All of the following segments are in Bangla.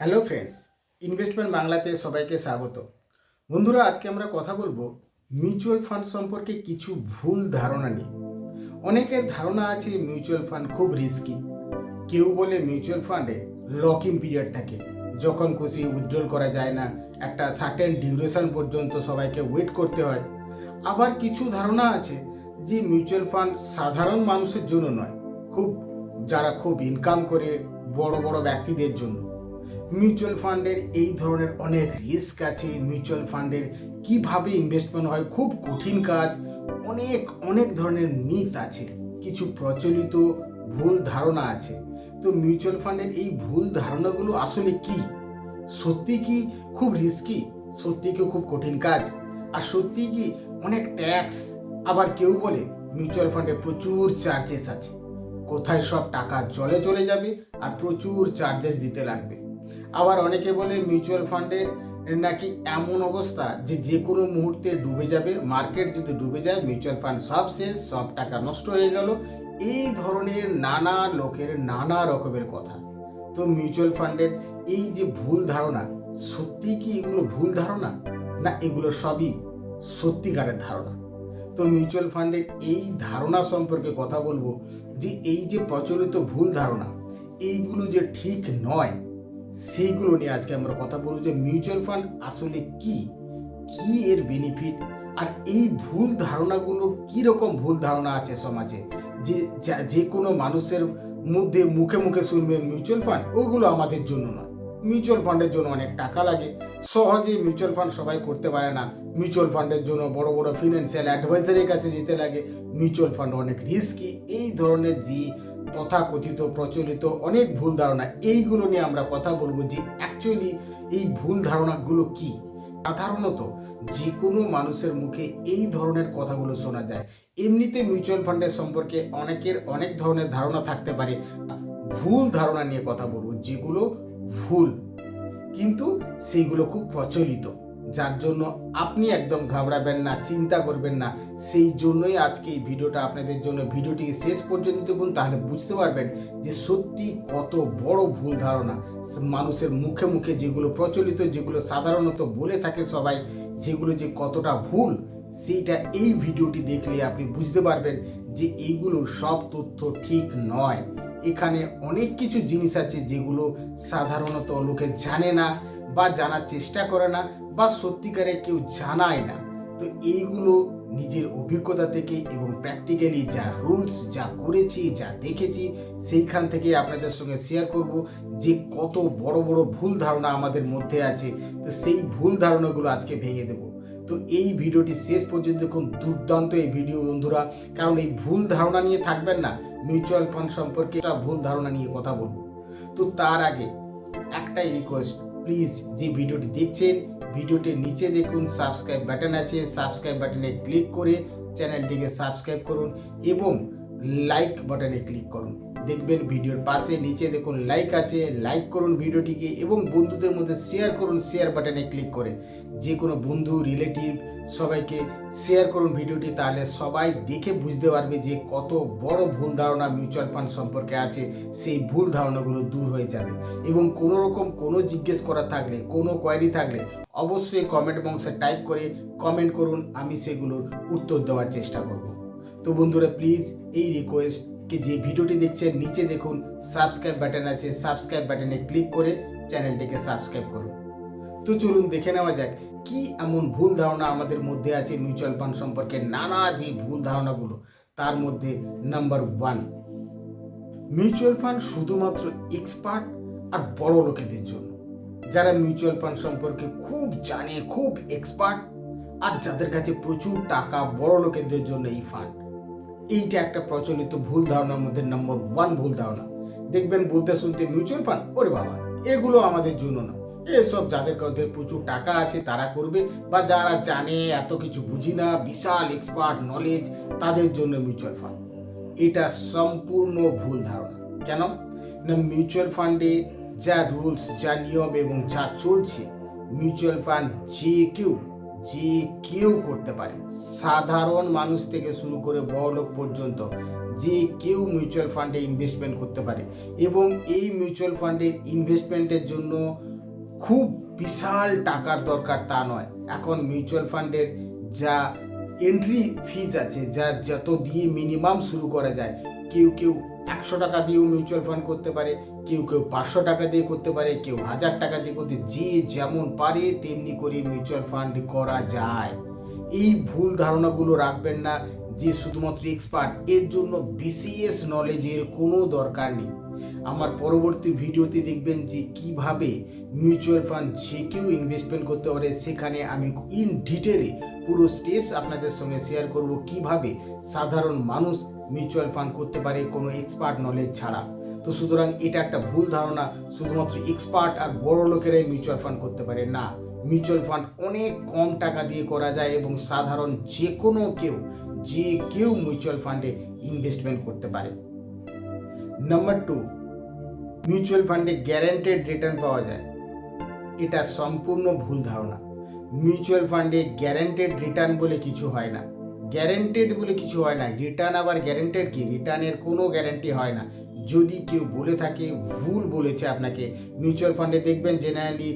হ্যালো ফ্রেন্ডস, ইনভেস্টমেন্ট বাংলাতে সবাইকে স্বাগত। বন্ধুরা, আজকে আমরা কথা বলব মিউচুয়াল ফান্ড সম্পর্কে কিছু ভুল ধারণা নিয়ে। অনেকের ধারণা আছে মিউচুয়াল ফান্ড খুব রিস্কি কেউ বলে মিউচুয়াল ফান্ডে লক ইন পিরিয়ড থাকে, যখন খুশি উজ্জ্বল করা যায় না, একটা সার্টেন ডিউরেশন পর্যন্ত সবাইকে ওয়েট করতে হয়। আবার কিছু ধারণা আছে যে মিউচুয়াল ফান্ড সাধারণ মানুষের জন্য নয়, খুব, যারা খুব ইনকাম করে বড় বড় ব্যক্তিদের জন্য। মিউচুয়াল ফান্ডের এই ধরনের অনেক রিস্ক আছে। মিউচুয়াল ফান্ডের কীভাবে ইনভেস্টমেন্ট হয়, খুব কঠিন কাজ। অনেক অনেক ধরনের মিথ আছে। কিছু প্রচলিত ভুল ধারণা আছে। তো মিউচুয়াল ফান্ডের এই ভুল ধারণাগুলো আসলে কি? সত্যি কি খুব রিস্কি সত্যি কি খুব কঠিন কাজ? আর সত্যি কি অনেক ট্যাক্স আবার কেউ বলে মিউচুয়াল ফান্ডে প্রচুর চার্জেস আছে। কোথায় সব টাকা জলে চলে যাবে আর প্রচুর চার্জেস দিতে লাগবে। আবার অনেকে বলে মিউচুয়াল ফান্ডের নাকি এমন অবস্থা যে যে কোনো মুহূর্তে ডুবে যাবে মার্কেট যদি ডুবে যায় মিউচুয়াল ফান্ড সব শেষ, সব টাকা নষ্ট হয়ে গেল। এই ধরনের নানা লোকের নানা রকমের কথা। তো মিউচুয়াল ফান্ডের এই যে ভুল ধারণা সত্যি কি এগুলো ভুল ধারণা? না, এগুলো সবই সত্যিকারের ধারণা। তো মিউচুয়াল ফান্ডের এই ধারণা সম্পর্কে কথা বলব যে এই যে প্রচলিত ভুল ধারণা, এইগুলো যে ঠিক নয় সেইগুলো নিয়ে আজকে আমরা কথা বলব যে মিউচুয়াল ফান্ড আসলে কি? কি এর বেনিফিট আর এই ভুল ধারণাগুলো কি রকম ভুল ধারণা আছে সমাজে? যে যে কোনো মানুষের মধ্যে মুখে মুখে শুনবে মিউচুয়াল ফান্ড, ওগুলো আমাদের জন্য নয় মিউচুয়াল ফান্ডের জন্য অনেক টাকা লাগে। সহজে মিউচুয়াল ফান্ড সবাই করতে পারে না। মিউচুয়াল ফান্ডের জন্য বড় বড় ফিনান্সিয়াল অ্যাডভাইজারের কাছে যেতে লাগে। মিউচুয়াল ফান্ড অনেক রিস্কি এই ধরনের যে তথাকথিত, প্রচলিত অনেক ভুল ধারণা। এইগুলো নিয়ে আমরা কথা বলব যে অ্যাকচুয়ালি এই ভুল ধারণাগুলো কি? সাধারণত যে কোনো মানুষের মুখে এই ধরনের কথাগুলো শোনা যায়। এমনিতে মিউচুয়াল ফান্ডের সম্পর্কে অনেকের অনেক ধরনের ধারণা থাকতে পারে। ভুল ধারণা নিয়ে কথা বলব যেগুলো ভুল। কিন্তু সেইগুলো খুব প্রচলিত। যার জন্য আপনি একদম ঘাবড়াবেন না, চিন্তা করবেন না। সেই জন্যই আজকে এই ভিডিওটা আপনাদের জন্য। ভিডিওটি শেষ পর্যন্ত দেখুন, তাহলে বুঝতে পারবেন যে সত্যি কত বড় ভুল ধারণা। মানুষের মুখে মুখে যেগুলো প্রচলিত, যেগুলো সাধারণত বলে থাকে সবাই, যেগুলো যে কতটা ভুল, সেইটা এই ভিডিওটি দেখলে আপনি বুঝতে পারবেন যে এইগুলো সব তথ্য ঠিক নয়। এখানে অনেক কিছু জিনিস আছে যেগুলো সাধারণত লোকে জানে না বা জানার চেষ্টা করে না বা সত্যিকারে কেউ জানায় না। তো এইগুলো নিজের অভিজ্ঞতা থেকে এবং প্র্যাকটিক্যালি যা রুলস যা করেছি, যা দেখেছি, সেইখান থেকে আপনাদের সঙ্গে শেয়ার করব যে কত বড় বড় ভুল ধারণা আমাদের মধ্যে আছে। তো সেই ভুল ধারণাগুলো আজকে ভেঙে দেব। তো এই ভিডিওটি শেষ পর্যন্ত দেখুন। দুর্দান্ত এই ভিডিও বন্ধুরা। কারণ এই ভুল ধারণা নিয়ে থাকবেন না। মিউচুয়াল ফান্ড সম্পর্কে একটা ভুল ধারণা নিয়ে কথা বলব। তো তার আগে একটাই রিকোয়েস্ট প্লিজ যে ভিডিওটি দেখছেন, ভিডিওটির নিচে দেখুন সাবস্ক্রাইব বাটন আছে। সাবস্ক্রাইব বাটনে ক্লিক করে চ্যানেলটিকে সাবস্ক্রাইব করুন এবং লাইক বাটনে ক্লিক করুন। দেখবেন ভিডিওর পাশে, নিচে দেখুন লাইক আছে লাইক করুন ভিডিওটিকে এবং বন্ধুদের মধ্যে শেয়ার করুন শেয়ার বাটনে ক্লিক করে। যে কোনো বন্ধু রিলেটিভ সবাইকে শেয়ার করুন ভিডিওটি, তাহলে সবাই দেখে বুঝতে পারবে যে কত বড় ভুল ধারণা মিউচুয়াল ফান্ড সম্পর্কে আছে, সেই ভুল ধারণাগুলো দূর হয়ে যাবে। এবং কোনো রকম কোনো জিজ্ঞেস করা থাকলে, কোনো কোয়ারি থাকলে অবশ্যই কমেন্ট বক্সে টাইপ করে কমেন্ট করুন, আমি সেগুলোর উত্তর দেওয়ার চেষ্টা করব। তো বন্ধুরা প্লিজ এই রিকোয়েস্ট কি যে ভিডিওটি দেখছেন, নিচে দেখুন সাবস্ক্রাইব বাটন আছে সাবস্ক্রাইব বাটনে ক্লিক করে চ্যানেলটিকে সাবস্ক্রাইব করুন। তো চলুন দেখে নেওয়া যাক, কি এমন ভুল ধারণা আমাদের মধ্যে আছে মিউচুয়াল ফান্ড সম্পর্কে? নানা যে ভুল ধারণাগুলো, তার মধ্যে নাম্বার ওয়ান মিউচুয়াল ফান্ড শুধুমাত্র এক্সপার্ট আর বড় লোকেদের জন্য। যারা মিউচুয়াল ফান্ড সম্পর্কে খুব জানে, খুব এক্সপার্ট আর যাদের কাছে প্রচুর টাকা বড় লোকেদের জন্য এই ফান্ড এইটা একটা প্রচলিত ভুল ধারণার মধ্যে নম্বর ওয়ান ভুল ধারণা। দেখবেন, বলতে শুনতে মিউচুয়াল ফান্ড ওরে বাবা, এগুলো আমাদের জন্য না। এসব যাদের কাছে প্রচুর টাকা আছে, তারা করবে, বা যারা জানে, এত কিছু বুঝি না, বিশাল এক্সপার্ট নলেজ তাদের জন্য মিউচুয়াল ফান্ড এটা সম্পূর্ণ ভুল ধারণা। কেন? না মিউচুয়াল ফান্ডে যা রুলস যা নিয়ম এবং যা চলছে মিউচুয়াল ফান্ড যে কেউ যে কেউ করতে পারে। সাধারণ মানুষ থেকে শুরু করে বড় লোক পর্যন্ত যে কেউ মিউচুয়াল ফান্ডে ইনভেস্টমেন্ট করতে পারে এবং এই মিউচুয়াল ফান্ডের ইনভেস্টমেন্টের জন্য খুব বিশাল টাকার দরকার তা নয়। এখন মিউচুয়াল ফান্ডের যা এন্ট্রি ফিজ আছে, যা যত দিয়ে মিনিমাম শুরু করা যায় কেউ কেউ একশো টাকা দিয়েও মিউচুয়াল ফান্ড করতে পারে, কেউ কেউ পাঁচশো টাকা দিয়ে করতে পারে, কেউ হাজার টাকা দিয়ে করতে, যে যেমন পারে তেমনি করে মিউচুয়াল ফান্ড করা যায়। এই ভুল ধারণাগুলো রাখবেন না, যে শুধুমাত্র এক্সপার্ট এর জন্য বিসিএস নলেজের কোনো দরকার নেই। আমার পরবর্তী ভিডিওতে দেখবেন যে কীভাবে মিউচুয়াল ফান্ড যে কেউ ইনভেস্টমেন্ট করতে পারে, সেখানে আমি ইন ডিটেলে পুরো স্টেপস আপনাদের সঙ্গে শেয়ার করব, কীভাবে সাধারণ মানুষ মিউচুয়াল ফান্ড করতে পারে, কোনো এক্সপার্ট নলেজ ছাড়া। তো সুতরাং এটা একটা ভুল ধারণা, শুধুমাত্র এক্সপার্ট আর বড় লোকেরাই মিউচুয়াল ফান্ড করতে পারে। না মিউচুয়াল ফান্ড অনেক কম টাকা দিয়ে করা যায় এবং সাধারণ যে কোনো কেউ, যে কেউ মিউচুয়াল ফান্ডে ইনভেস্টমেন্ট করতে পারে। নাম্বার টু মিউচুয়াল ফান্ডে গ্যারান্টেড রিটার্ন পাওয়া যায়। এটা সম্পূর্ণ ভুল ধারণা। মিউচুয়াল ফান্ডে গ্যারান্টেড রিটার্ন বলে কিছু হয় না। গ্যারান্টেড বলে কিছু হয় না। রিটার্ন আবার গ্যারেন্টেড কি? রিটার্নের কোনো গ্যারান্টি হয় না। যদি কেউ বলে থাকে, ভুল বলেছে আপনাকে মিউচুয়াল ফান্ডে দেখবেন জেনারেলি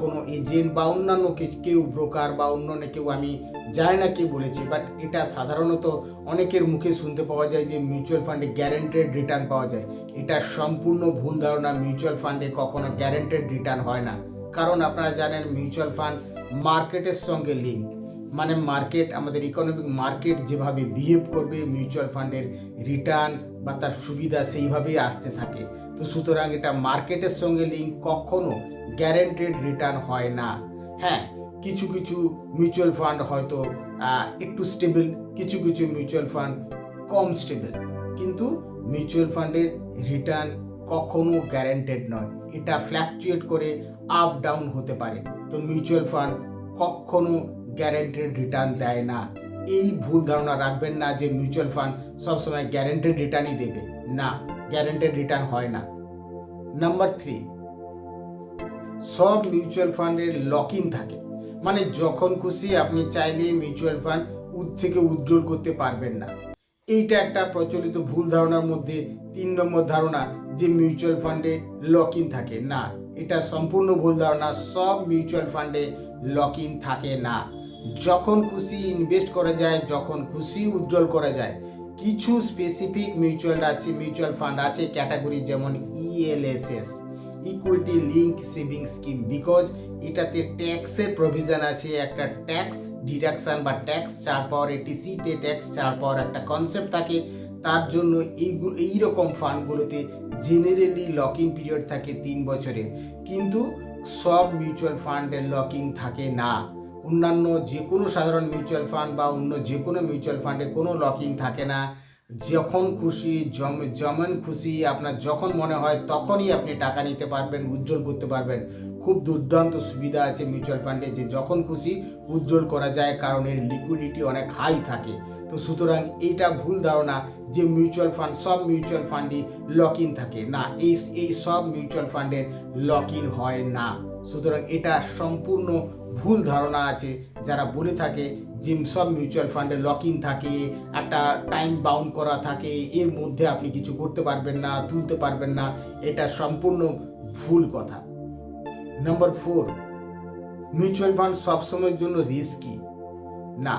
কোনো এজেন্ট বা অন্যান্য কেউ ব্রোকার বা অন্যান্য কেউ আমি জানি না কে বলেছে বাট এটা সাধারণত অনেকের মুখে শুনতে পাওয়া যায় যে মিউচুয়াল ফান্ডে গ্যারেন্টেড রিটার্ন পাওয়া যায়। এটা সম্পূর্ণ ভুল ধারণা মিউচুয়াল ফান্ডে কখনো গ্যারেন্টেড রিটার্ন হয় না। কারণ আপনারা জানেন মিউচুয়াল ফান্ড মার্কেটের সঙ্গে লিঙ্ক মানে মার্কেট আমাদের ইকোনমিক মার্কেট যেভাবে বিহেভ করবে মিউচুয়াল ফান্ডের রিটার্ন বা তার সুবিধা সেইভাবেই আসতে থাকে। তো সুতরাং এটা মার্কেটের সঙ্গে লিঙ্ক কখনো গ্যারেন্টেড রিটার্ন হয় না। হ্যাঁ কিছু কিছু মিউচুয়াল ফান্ড হয়তো একটু স্টেবল কিছু কিছু মিউচুয়াল ফান্ড কম স্টেবল কিন্তু মিউচুয়াল ফান্ডের রিটার্ন কখনো গ্যারেন্টেড নয়। এটা ফ্ল্যাকচুয়েট করে আপ ডাউন হতে পারে। তো মিউচুয়াল ফান্ড কখনো গ্যারান্টেড রিটার্ন দেয় না। এই ভুল ধারণা রাখবেন না যে মিউচুয়াল ফান্ড সবসময় গ্যারান্টেড রিটার্নই দেবে। না গ্যারান্টেড রিটার্ন হয় না। নাম্বার থ্রি সব মিউচুয়াল ফান্ডের লক ইন থাকে। মানে যখন খুশি আপনি চাইলে মিউচুয়াল ফান্ড উদ থেকে উজ্জ্বল করতে পারবেন না। এইটা একটা প্রচলিত ভুল ধারণার মধ্যে তিন নম্বর ধারণা যে মিউচুয়াল ফান্ডে লক ইন থাকে। না, এটা সম্পূর্ণ ভুল ধারণা, সব মিউচুয়াল ফান্ডে লক ইন থাকে না। যখন খুশি ইনভেস্ট করা যায়, যখন খুশি উজ্জ্বল করা যায়, কিছু স্পেসিফিক মিউচুয়াল আছে মিউচুয়াল ফান্ড আছে ক্যাটাগরি যেমন ELSS equity link saving scheme because এটাতে ট্যাক্সের প্রভিশন আছে, একটা ট্যাক্স ডিডাকশন বা ট্যাক্স ছাড় পাওয়ার এটিসিতে ট্যাক্স ছাড় পাওয়ার একটা কনসেপ্ট থাকে, তার জন্য এইগুলো এইরকম ফান্ডগুলোতে জেনারেলি লক ইন পিরিয়ড থাকে তিন বছরের, কিন্তু সব মিউচুয়াল ফান্ডের লক থাকে না। অন্যান্য যে কোনো সাধারণ মিউচুয়াল ফান্ড বা অন্য যে কোনো মিউচুয়াল ফান্ডে কোনো লক থাকে না। যখন খুশি জম- যেমন খুশি, আপনার যখন মনে হয় তখনই আপনি টাকা নিতে পারবেন, উজ্জ্বল করতে পারবেন। খুব দুর্দান্ত সুবিধা আছে মিউচুয়াল ফান্ডে যে যখন খুশি, উজ্জ্বল করা যায় কারণ এর লিকুইডিটি অনেক হাই থাকে। তো সুতরাং এইটা ভুল ধারণা যে মিউচুয়াল ফান্ড সব মিউচুয়াল ফান্ডই লক ইন থাকে। না, এই এই সব মিউচুয়াল ফান্ডের লক ইন হয় না। সুতরাং এটা সম্পূর্ণ ভুল ধারণা আছে। যারা বলে থাকে যে সব মিউচুয়াল ফান্ডে লক ইন থাকে, একটা টাইম বাউন্ড করা থাকে, এর মধ্যে আপনি কিছু করতে পারবেন না, তুলতে পারবেন না, এটা সম্পূর্ণ ভুল কথা। নাম্বার ফোর মিউচুয়াল ফান্ড সবসময়ের জন্য রিস্কি না,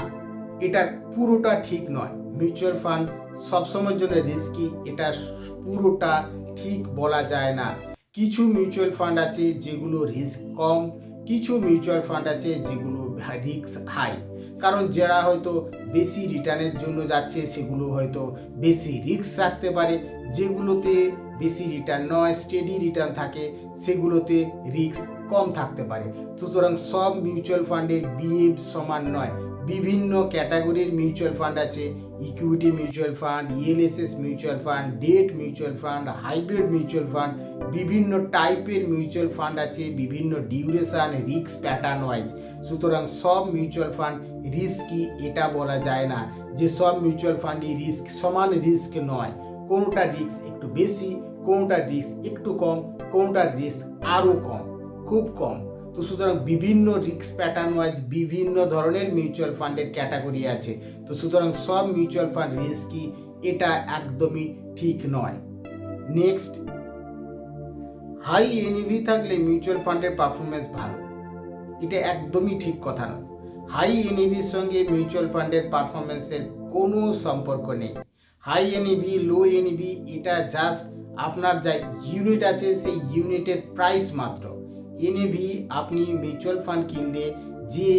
এটা পুরোটা ঠিক নয়। মিউচুয়াল ফান্ড সবসময়ের জন্য রিস্কি এটা পুরোটা ঠিক বলা যায় না। কিছু মিউচুয়াল ফান্ড আছে যেগুলো রিস্ক কম, কিছু মিউচুয়াল ফান্ড আছে যেগুলো রিস্ক হাই কারণ যারা হয়তো বেশি রিটার্নের জন্য যাচ্ছে, সেগুলো হয়তো বেশি রিস্ক রাখতে পারে। যেগুলোতে বেশি রিটার্ন নয় স্টেডি রিটার্ন থাকে, সেগুলোতে রিস্ক কম থাকতে পারে। সুতরাং সব মিউচুয়াল ফান্ডের বিহেভ সমান নয়। বিভিন্ন ক্যাটাগরির মিউচুয়াল ফান্ড আছে। Equity mutual fund ELSS mutual fund debt mutual fund hybrid mutual fund বিভিন্ন টাইপের মিউচুয়াল ফান্ড আছে, বিভিন্ন ডিউরেশন রিস্ক প্যাটার্ন ওয়াইজ সুতরাং সব মিউচুয়াল ফান্ড রিস্কি এটা বলা যায় না যে সব মিউচুয়াল ফান্ডই রিস্ক সমান রিস্ক নয়। কোনোটা রিস্ক একটু বেশি, কোনোটা রিস্ক একটু কম কোনোটার রিস্ক আরও কম। খুব কম। তো সুতরাং বিভিন্ন রিস্ক প্যাটার্ন ওয়াইজ বিভিন্ন ধরনের মিউচুয়াল ফান্ডের ক্যাটাগরি আছে। তো সুতরাং সব মিউচুয়াল ফান্ড রিস্কি এটা একদমই ঠিক নয়। নেক্সট হাই এনইভি থাকলে মিউচুয়াল ফান্ডের পারফরমেন্স ভালো। এটা একদমই ঠিক কথা নয়। হাই এনইভির সঙ্গে মিউচুয়াল ফান্ডের পারফরমেন্সের কোনো সম্পর্ক নেই। হাই এনইভি লো এনইভি এটা জাস্ট আপনার যা ইউনিট আছে, সেই ইউনিটের প্রাইস মাত্র। এনএভি আপনি মিউচুয়াল ফান্ড কিনলে যে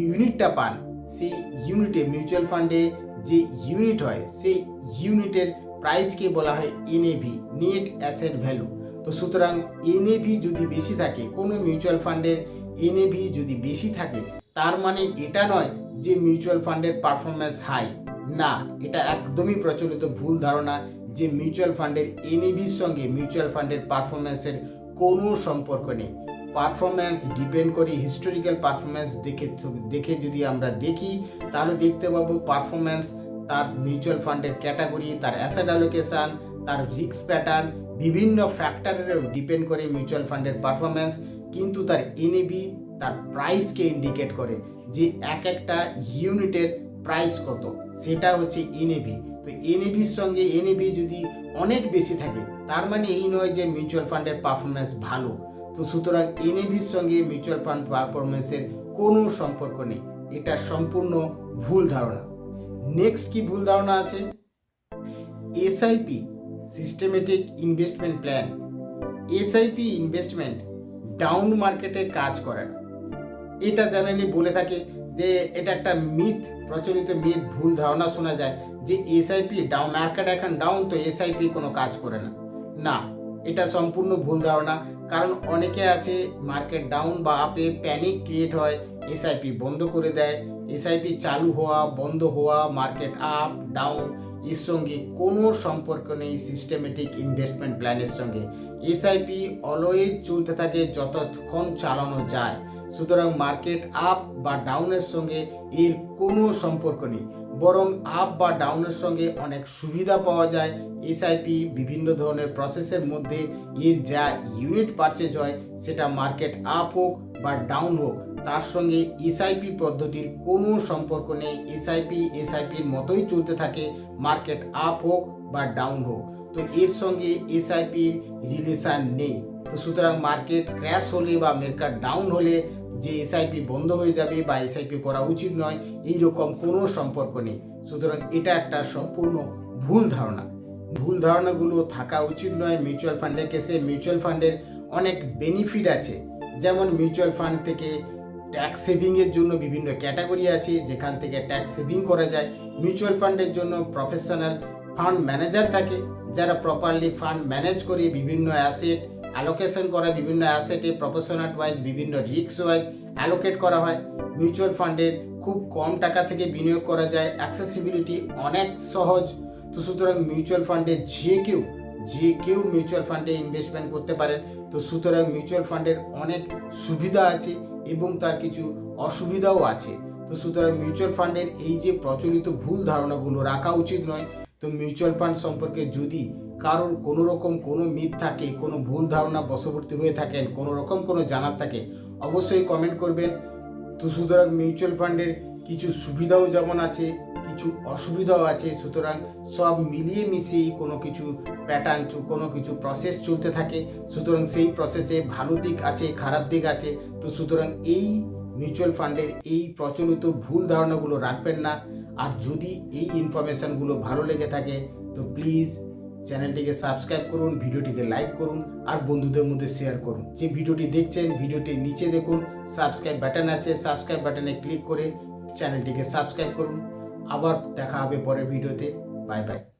ইউনিটটা পান, সেই ইউনিটে মিউচুয়াল ফান্ডে যে ইউনিট হয়, সেই ইউনিটের প্রাইসকে বলা হয় এনএভি নেট অ্যাসেট ভ্যালু তো সুতরাং এনএভি যদি বেশি থাকে, কোনো মিউচুয়াল ফান্ডের এনএভি যদি বেশি থাকে, তার মানে এটা নয় যে মিউচুয়াল ফান্ডের পারফরমেন্স হাই না, এটা একদমই প্রচলিত ভুল ধারণা যে মিউচুয়াল ফান্ডের এনএভির সঙ্গে মিউচুয়াল ফান্ডের পারফরমেন্সের কোনো সম্পর্ক নেই। পারফরমেন্স ডিপেন্ড করে হিস্টোরিক্যাল পারফরমেন্স দেখে দেখে যদি আমরা দেখি, তাহলে দেখতে পাবো পারফরমেন্স তার মিউচুয়াল ফান্ডের ক্যাটাগরি তার অ্যাসেট অ্যালোকেশন তার রিস্ক প্যাটার্ন বিভিন্ন ফ্যাক্টরের ডিপেন্ড করে মিউচুয়াল ফান্ডের পারফরমেন্স কিন্তু তার এনএবি তার প্রাইসকে ইন্ডিকেট করে যে এক একটা ইউনিটের প্রাইস কত। সেটা হচ্ছে এনএবি তো এনএবির সঙ্গে এনএবি যদি অনেক বেশি থাকে। তার মানে এই নয় যে মিউচুয়াল ফান্ডের পারফরমেন্স ভালো। তো সুতরাং এনএভির সঙ্গে মিউচুয়াল ফান্ড পারফরমেন্সের কোনো সম্পর্ক নেই। এটা সম্পূর্ণ ভুল ধারণা। নেক্সট কি ভুল ধারণা আছে? SIP systematic investment plan SIP investment down মার্কেটে কাজ করে না। এটা জেনারেলি বলে থাকে যে এটা একটা মিথ, প্রচলিত মিথ, ভুল ধারণা শোনা যায় যে এসআইপি ডাউন মার্কেট এখন ডাউন তো এসআইপি কোনো কাজ করে না। না, এটা সম্পূর্ণ ভুল ধারণা। কারণ অনেকে আছে মার্কেট ডাউন বা আপে প্যানিক ক্রিয়েট হয় এসআইপি বন্ধ করে দেয়। এসআইপি চালু হওয়া, বন্ধ হওয়া মার্কেট আপ ডাউন এর সঙ্গে কোনো সম্পর্ক নেই সিস্টেমেটিক ইনভেস্টমেন্ট প্ল্যানের সঙ্গে। এসআইপি অলওয়েজ চলতে থাকে যতক্ষণ চালানো যায়। সুতরাং মার্কেট আপ বা ডাউনের সঙ্গে এর কোনো সম্পর্ক নেই। বরং আপ বা ডাউনের সঙ্গে অনেক সুবিধা পাওয়া যায়। এসআইপি বিভিন্ন ধরনের প্রসেসের মধ্যে এর যা ইউনিট পারচেজ হয়, সেটা মার্কেট আপ হোক বা ডাউন হোক, তার সঙ্গে এসআইপি পদ্ধতির কোনো সম্পর্ক নেই। এসআইপি এসআইপির মতোই চলতে থাকে মার্কেট আপ হোক বা ডাউন হোক। তো এর সঙ্গে এসআইপির রিলেশন নেই। তো সুতরাং মার্কেট ক্র্যাশ হলে বা মার্কেট ডাউন হলে যে এসআইপি বন্ধ হয়ে যাবে বা এসআইপি করা উচিত নয় এই রকম কোনো সম্পর্ক নেই। সুতরাং এটা একটা সম্পূর্ণ ভুল ধারণা। ভুল ধারণাগুলো থাকা উচিত নয়। মিউচুয়াল ফান্ডের কেসে মিউচুয়াল ফান্ডের অনেক বেনিফিট আছে। যেমন মিউচুয়াল ফান্ড থেকে ট্যাক্স সেভিংয়ের জন্য বিভিন্ন ক্যাটাগরি আছে, যেখান থেকে ট্যাক্স সেভিং করা যায়। মিউচুয়াল ফান্ডের জন্য প্রফেশনাল ফান্ড ম্যানেজার থাকে, যারা প্রপারলি ফান্ড ম্যানেজ করে বিভিন্ন অ্যাসেট অ্যালোকেশন করা বিভিন্ন অ্যাসেটে প্রফেশনাল ওয়াইজ বিভিন্ন রিস্ক ওয়াইজ অ্যালোকেট করা হয়। মিউচুয়াল ফান্ডের খুব কম টাকা থেকে বিনিয়োগ করা যায়। অ্যাক্সেসিবিলিটি অনেক সহজ। তো সুতরাং মিউচুয়াল ফান্ডে যে কেউ যে কেউ মিউচুয়াল ফান্ডে ইনভেস্টমেন্ট করতে পারেন। তো সুতরাং মিউচুয়াল ফান্ডের অনেক সুবিধা আছে এবং তার কিছু অসুবিধাও আছে। তো সুতরাং মিউচুয়াল ফান্ডের এই যে প্রচলিত ভুল ধারণাগুলো রাখা উচিত নয়। তো মিউচুয়াল ফান্ড সম্পর্কে যদি কারোর কোনো রকম কোনো মিথ থাকে, কোনো ভুল ধারণা বশবর্তী হয়ে থাকেন কোনো রকম কোনো জানার থাকে, অবশ্যই কমেন্ট করবেন। তো সুতরাং মিউচুয়াল ফান্ডের কিছু সুবিধাও যেমন আছে, কিছু অসুবিধাও আছে, সুতরাং সব মিলিয়ে মিশিয়েই কোনো কিছু প্যাটার্ন কোনো কিছু প্রসেস চলতে থাকে। সুতরাং সেই প্রসেসে ভালো দিক আছে, খারাপ দিক আছে, তো সুতরাং এই মিউচুয়াল ফান্ডের এই প্রচলিত ভুল ধারণাগুলো রাখবেন না। আর যদি এই ইনফরমেশানগুলো ভালো লেগে থাকে, তো প্লিজ চ্যানেলটিকে সাবস্ক্রাইব করুন, ভিডিওটিকে লাইক করুন আর বন্ধুদের মধ্যে শেয়ার করুন। যে ভিডিওটি দেখছেন, ভিডিওটির নিচে দেখুন সাবস্ক্রাইব বাটন আছে সাবস্ক্রাইব বাটনে ক্লিক করে চ্যানেলটিকে সাবস্ক্রাইব করুন। আবার দেখা হবে পরের ভিডিওতে। Bye bye